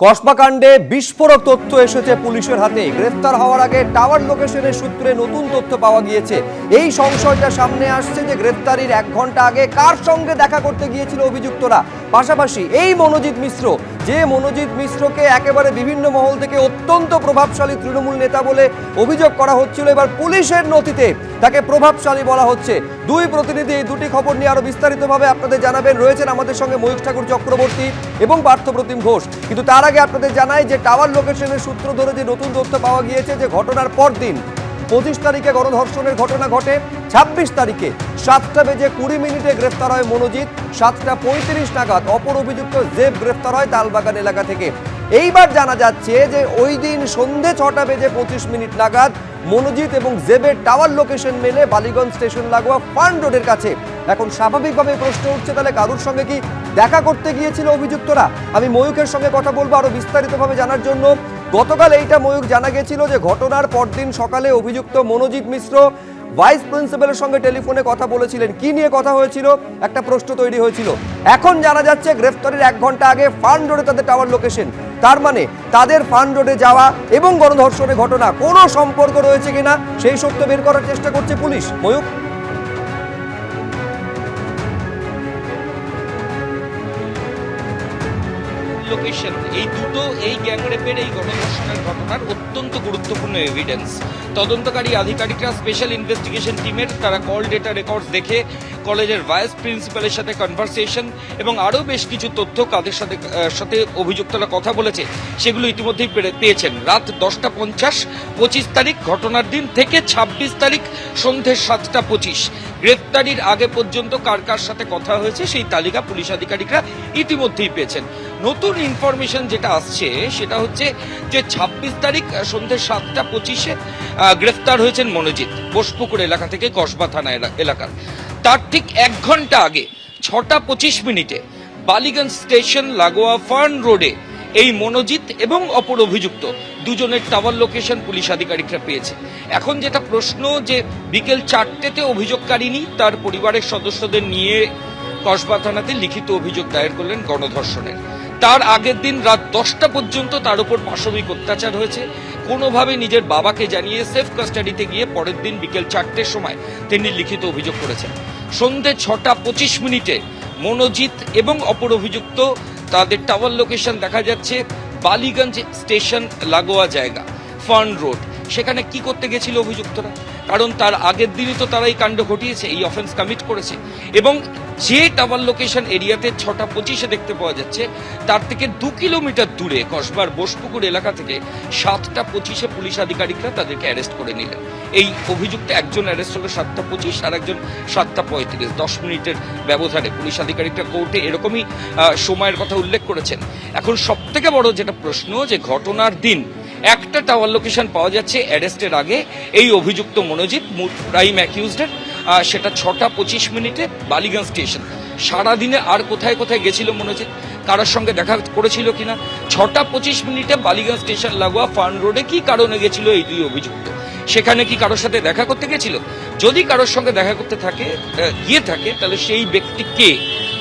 কসবা কাণ্ডে বিস্ফোরক তথ্য এসেছে পুলিশের হাতে। গ্রেফতার হওয়ার আগে টাওয়ার লোকেশনের সূত্রে নতুন তথ্য পাওয়া গিয়েছে। এই সংশয়টা সামনে আসছে যে গ্রেফতারির এক ঘণ্টা আগে কার সঙ্গে দেখা করতে গিয়েছিল অভিযুক্তরা? পাশাপাশি এই মনোজিৎ মিশ্র, যে মনোজিৎ মিশ্রকে একেবারে বিভিন্ন মহল থেকে অত্যন্ত প্রভাবশালী তৃণমূল নেতা বলে অভিযোগ করা হচ্ছিল, এবার পুলিশের নথিতে তাকে প্রভাবশালী বলা হচ্ছে। দুই প্রতিনিধি এই দুটি খবর নিয়ে আরও বিস্তারিতভাবে আপনাদের জানাবেন। রয়েছেন আমাদের সঙ্গে ময়ূর ঠাকুর চক্রবর্তী এবং পার্থপ্রতিম ঘোষ। কিন্তু তার আগে আপনাদের জানাই যে টাওয়ার লোকেশনের সূত্র ধরে যে নতুন তথ্য পাওয়া গিয়েছে যে ঘটনার পর দিন পঁচিশ তারিখে গণধর্ষণের ঘটনা ঘটে। ছাব্বিশ তারিখে সাতটা বেজে কুড়ি মিনিটে গ্রেফতার হয় মনোজিৎ, সাতটা পঁয়ত্রিশ নাগাদ অপর অভিযুক্ত জেব গ্রেফতার হয় তালবাগান এলাকা থেকে। এইবার জানা যাচ্ছে যে ওই দিন সন্ধে ছটা বেজে পঁচিশ মিনিট নাগাদ মনোজিৎ এবং জেবের টাওয়ার লোকেশন মেলে বালিগঞ্জ স্টেশন লাগোয়া ফান রোডের কাছে। এখন স্বাভাবিকভাবে প্রশ্ন উঠছে, তাহলে কারুর সঙ্গে কি দেখা করতে গিয়েছিল অভিযুক্তরা? আমি ময়ূকের সঙ্গে কথা বলব আরও বিস্তারিতভাবে জানার জন্য। গতকাল এইটা ময়ূক জানা গেছিল যে ঘটনার পরদিন সকালে অভিযুক্ত মনোজিৎ মিশ্র ভাইস প্রিন্সিপালের সঙ্গে টেলিফোনে কথা বলেছিলেন। কি নিয়ে কথা হয়েছিল? একটা প্রশ্ন তৈরি হয়েছিল। এখন জানা যাচ্ছে, গ্রেফতারের এক ঘণ্টা আগে ফান্ড রোডে তাদের টাওয়ার লোকেশন তার মানে তাদের ফান্ড রোডে যাওয়া এবং গণধর্ষণের ঘটনা কোনো সম্পর্ক রয়েছে কিনা, সেই সত্য বের করার চেষ্টা করছে পুলিশ। ময়ূক লোকেশন এই দুটো এই গ্যাংরেপের এই গণধর্ষণের ঘটনার অত্যন্ত গুরুত্বপূর্ণ এভিডেন্স তদন্তকারী আধিকারিকরা স্পেশাল ইনভেস্টিগেশন টিমের তারা কল ডেটা রেকর্ডস দেখে কলেজের ভাইস প্রিন্সিপালের সাথে কনভারসেশন এবং আরও বেশ কিছু তথ্য কাদের সাথে সাথে অভিযুক্তরা কথা বলেছে, সেগুলো ইতিমধ্যেই পেয়েছেন। রাত দশটা পঞ্চাশ, পঁচিশ তারিখ, ঘটনার দিন থেকে ছাব্বিশ তারিখ সন্ধ্যে সাতটা পঁচিশ। গ্রেপ্তারির আগে পর্যন্ত কার কার সাথে কথা হয়েছে, সেই তালিকা পুলিশ আধিকারিকরা ইতিমধ্যেই পেয়েছেন। নতুন ইনফরমেশন যেটা আসছে সেটা হচ্ছে যে ছাব্বিশ তারিখ আহ, সন্ধ্যে সাতটা পঁচিশে গ্রেফতার হয়েছেন মনোজিৎ বোসপুকুর এলাকা থেকে কসবা থানা এলা- এলাকার। তার ঠিক এক ঘণ্টা আগে ছটা পঁচিশ মিনিটে বালিগঞ্জ স্টেশন লাগোয়া ফার্ন রোডে এই মনোজিৎ এবং অপর অভিযুক্ত দুজনের টাওয়ার লোকেশন পুলিশ আধিকারিকরা পেয়েছে। এখন যেটা প্রশ্ন যে বিকেল চারটেতে অভিযোগকারিনী তার পরিবারের সদস্যদের নিয়ে কসবা থানাতে লিখিত অভিযোগ দায়ের করলেন গণধর্ষণের। তার আগের দিন রাত দশটা পর্যন্ত তার উপর পাশবিক অত্যাচার হয়েছে। কোনোভাবে নিজের বাবাকে জানিয়ে সেফ কাস্টাডিতে গিয়ে পরের দিন বিকেল চারটের সময় তিনি লিখিত অভিযোগ করেছেন। সন্ধে ছটা পঁচিশ মিনিটে মনোজিৎ এবং অপর অভিযুক্ত তাদের টাওয়ার লোকেশন দেখা যাচ্ছে বালিগঞ্জ স্টেশন লাগোয়া জায়গা ফার্ন রোড। সেখানে কি করতে গেছিল অভিযুক্তরা? কারণ তার আগের দিনই তো তারা এই কাণ্ড ঘটিয়েছে, এই অফেন্স কমিট করেছে। এবং যে টাওয়ার লোকেশন এরিয়াতে ছটা পঁচিশে দেখতে পাওয়া যাচ্ছে, তার থেকে দু কিলোমিটার দূরে কসবার বোসপুকুর এলাকা থেকে সাতটা পঁচিশে পুলিশ আধিকারিকরা তাদেরকে অ্যারেস্ট করে নিলেন। এই অভিযুক্ত একজন অ্যারেস্ট হলো সাতটা পঁচিশ, আর একজন সাতটা পঁয়ত্রিশ। দশ মিনিটের ব্যবধানে পুলিশ আধিকারিকরা কোর্টে এরকমই সময়ের কথা উল্লেখ করেছেন। এখন সব থেকে বড় যেটা প্রশ্ন, যে ঘটনার দিন একটা টাওয়ার লোকেশন পাওয়া যাচ্ছে অ্যারেস্টের আগে। এই অভিযুক্ত মনোজিৎ প্রাইম অ্যাকিউজডের সেটা ছটা পঁচিশ মিনিটে বালিগঞ্জ স্টেশন সারাদিনে আর কোথায় কোথায় গেছিল মনোজিৎ? কারোর সঙ্গে দেখা করেছিল কিনা? ছটা পঁচিশ মিনিটে বালিগঞ্জ স্টেশন লাগোয়া ফার্ন রোডে কি কারণে গেছিল এই দুই অভিযুক্ত? সেখানে কি কারোর সাথে দেখা করতে গেছিল? যদি কারোর সঙ্গে দেখা করতে থাকে গিয়ে থাকে, তাহলে সেই ব্যক্তি কে?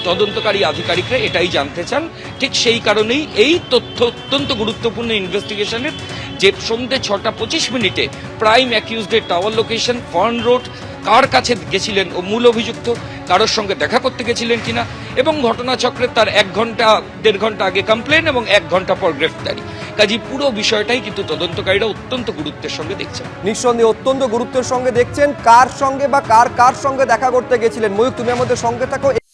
তদন্তকারী আধিকারিকরা এটাই জানতে চান। ঠিক সেই কারণেই এই তথ্য অত্যন্ত গুরুত্বপূর্ণ ইনভেস্টিগেশনের যে সন্ধ্যে ছটা পঁচিশ মিনিটে প্রাইম অ্যাকিউজডের টাওয়ার লোকেশন, ফার্ন রোড, কার কাছে গেছিলেন ও মূল অভিযুক্ত, কারোর সঙ্গে দেখা করতে গেছিলেন কিনা এবং ঘটনাচক্রের তার এক ঘণ্টা, দেড় ঘণ্টা আগে কমপ্লেন এবং এক ঘণ্টা পর গ্রেফতারি। কাজী, পুরো বিষয়টাই কিন্তু তদন্তকারীরা অত্যন্ত গুরুত্বের সঙ্গে দেখছেন। নিঃসন্দেহে অত্যন্ত গুরুত্বের সঙ্গে দেখছেন কার সঙ্গে বা কার কার সঙ্গে দেখা করতে গেছিলেন। ময়ূক তুমি আমাদের সঙ্গে থাকো।